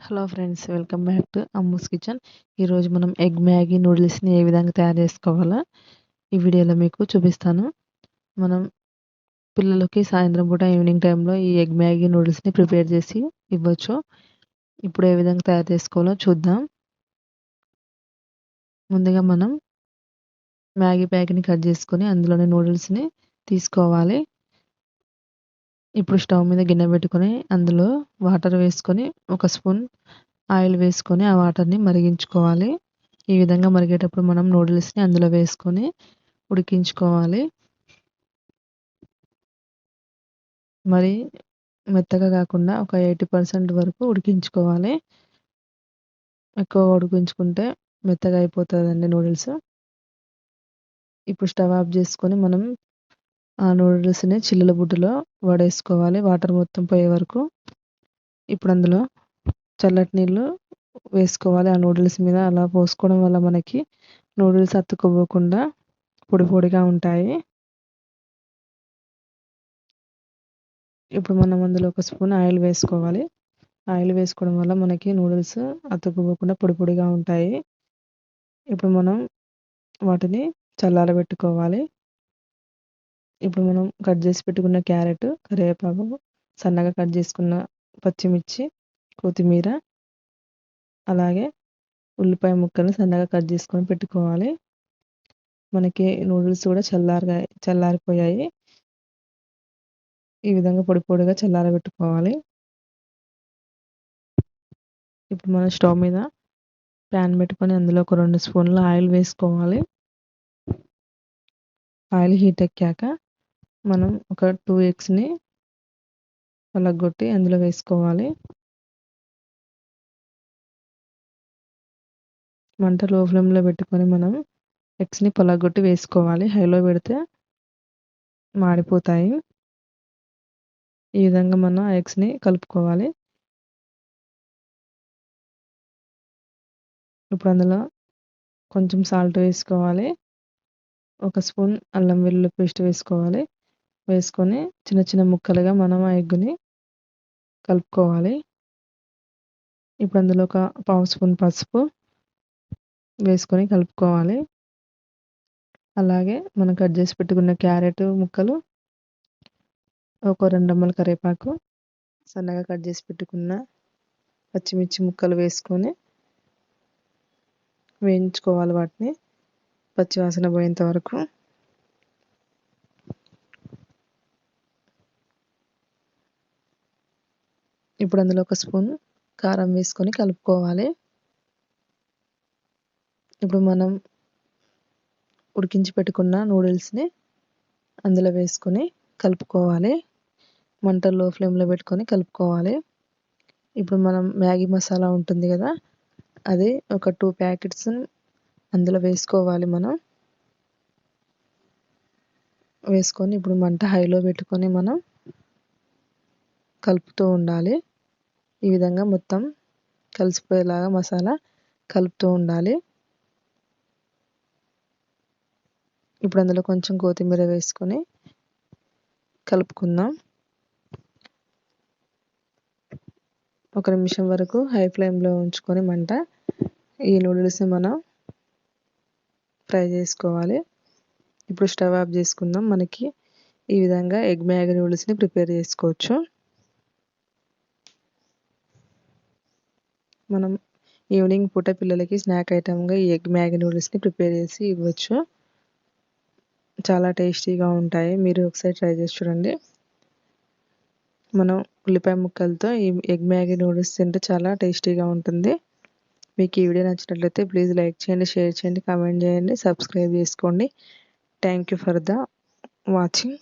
Hello friends welcome back to Ammu's kitchen ఈరోజు మనం egg Maggi నూడిల్స్ని ఏ విధంగా తయారు చేసుకోవాలో? ఈ వీడియోలో మీకు చూపిస్తాను. మనం పిల్లలకి సాయంత్రం పూట ఈవినింగ్ టైంలో ఈ ఎగ్ మ్యాగీ నూడిల్స్ని ప్రిపేర్ చేసి ఇవ్వచ్చు. ఇప్పుడు ఏ విధంగా తయారు చేసుకోవాలో చూద్దాం. ముందుగా మనం మ్యాగీ ప్యాక్ని కట్ చేసుకొని అందులోని నూడిల్స్ని తీసుకోవాలి. ఇప్పుడు స్టవ్ మీద గిన్నె పెట్టుకొని అందులో వాటర్ వేసుకొని ఒక స్పూన్ ఆయిల్ వేసుకొని ఆ వాటర్ని మరిగించుకోవాలి. ఈ విధంగా మరిగేటప్పుడు మనం నూడిల్స్ని అందులో వేసుకొని ఉడికించుకోవాలి. మరి మెత్తగా కాకుండా ఒక ఎయిటీ పర్సెంట్ వరకు ఉడికించుకోవాలి. ఎక్కువ ఉడికించుకుంటే మెత్తగా అయిపోతుందండి నూడిల్స్. ఇప్పుడు స్టవ్ ఆఫ్ చేసుకొని మనం ఆ నూడిల్స్ని చిల్లుల బుడ్డలో వడేసుకోవాలి. వాటర్ మొత్తం పోయే వరకు ఇప్పుడు అందులో చల్లటి నీళ్ళు వేసుకోవాలి. ఆ నూడిల్స్ మీద అలా పోసుకోవడం వల్ల మనకి నూడిల్స్ అతుక్కుపోకుండా పొడి పొడిగా ఉంటాయి. ఇప్పుడు మనం అందులో ఒక స్పూన్ ఆయిల్ వేసుకోవాలి. ఆయిల్ వేసుకోవడం వల్ల మనకి నూడిల్స్ అతుక్కుపోకుండా పొడి పొడిగా ఉంటాయి. ఇప్పుడు మనం వాటిని చల్లారబెట్టుకోవాలి. ఇప్పుడు మనం కట్ చేసి పెట్టుకున్న క్యారెట్ కరివేపాకు సన్నగా కట్ చేసుకున్న పచ్చిమిర్చి కొత్తిమీర అలాగే ఉల్లిపాయ ముక్కలు సన్నగా కట్ చేసుకొని పెట్టుకోవాలి. మనకి నూడిల్స్ కూడా చల్లారగా చల్లారిపోయాయి. ఈ విధంగా పొడి పొడిగా చల్లారబెట్టుకోవాలి. ఇప్పుడు మనం స్టవ్ మీద ప్యాన్ పెట్టుకొని అందులో ఒక రెండు స్పూన్ల ఆయిల్ వేసుకోవాలి. ఆయిల్ హీట్ ఎక్కాక మనం ఒక టూ ఎగ్స్ని పలగొట్టి అందులో వేసుకోవాలి. మంట లో ఫ్లేమ్లో పెట్టుకొని మనం ఎగ్స్ని పొలగొట్టి వేసుకోవాలి. హైలో పెడితే మాడిపోతాయి. ఈ విధంగా మనం ఎగ్స్ని కలుపుకోవాలి. ఇప్పుడు అందులో కొంచెం సాల్ట్ వేసుకోవాలి. ఒక స్పూన్ అల్లం వెల్లుల్లి పేస్ట్ వేసుకోవాలి. వేసుకొని చిన్న చిన్న ముక్కలుగా మనం ఆ ఎగ్గుని కలుపుకోవాలి. ఇప్పుడు అందులో ఒక పావు స్పూన్ పసుపు వేసుకొని కలుపుకోవాలి. అలాగే మనం కట్ చేసి పెట్టుకున్న క్యారెట్ ముక్కలు ఒక రెండు అమ్మల కరివేపాకు సన్నగా కట్ చేసి పెట్టుకున్న పచ్చిమిర్చి ముక్కలు వేసుకొని వేయించుకోవాలి వాటిని. పచ్చివాసన పోయేంత వరకు ఇప్పుడు అందులో ఒక స్పూన్ కారం వేసుకొని కలుపుకోవాలి. ఇప్పుడు మనం ఉడికించి పెట్టుకున్న నూడిల్స్ని అందులో వేసుకొని కలుపుకోవాలి. మంట లో ఫ్లేమ్లో పెట్టుకొని కలుపుకోవాలి. ఇప్పుడు మనం మ్యాగీ మసాలా ఉంటుంది కదా అది ఒక టూ ప్యాకెట్స్ అందులో వేసుకోవాలి మనం. వేసుకొని ఇప్పుడు మంట హైలో పెట్టుకొని మనం కలుపుతూ ఉండాలి. ఈ విధంగా మొత్తం కలిసిపోయేలాగా మసాలా కలుపుతూ ఉండాలి. ఇప్పుడు అందులో కొంచెం కొత్తిమీర వేసుకొని కలుపుకుందాం. ఒక నిమిషం వరకు హై ఫ్లేమ్లో ఉంచుకొని మంట ఈ నూడిల్స్ని మనం ఫ్రై చేసుకోవాలి. ఇప్పుడు స్టవ్ ఆఫ్ చేసుకుందాం. మనకి ఈ విధంగా ఎగ్ మ్యాగీ నూడిల్స్ని ప్రిపేర్ చేసుకోవచ్చు. మనం ఈవినింగ్ పూట పిల్లలకి స్నాక్ ఐటమ్గా ఈ ఎగ్ మ్యాగీ నూడిల్స్ని ప్రిపేర్ చేసి ఇవ్వచ్చు. చాలా టేస్టీగా ఉంటాయి. మీరు ఒకసారి ట్రై చేసి చూడండి. మనం ఉల్లిపాయ ముక్కలతో ఈ ఎగ్ మ్యాగీ నూడిల్స్ తింటే చాలా టేస్టీగా ఉంటుంది. మీకు ఈ వీడియో నచ్చినట్లయితే ప్లీజ్ లైక్ చేయండి షేర్ చేయండి కామెంట్ చేయండి సబ్స్క్రైబ్ చేసుకోండి. Thank you for the watching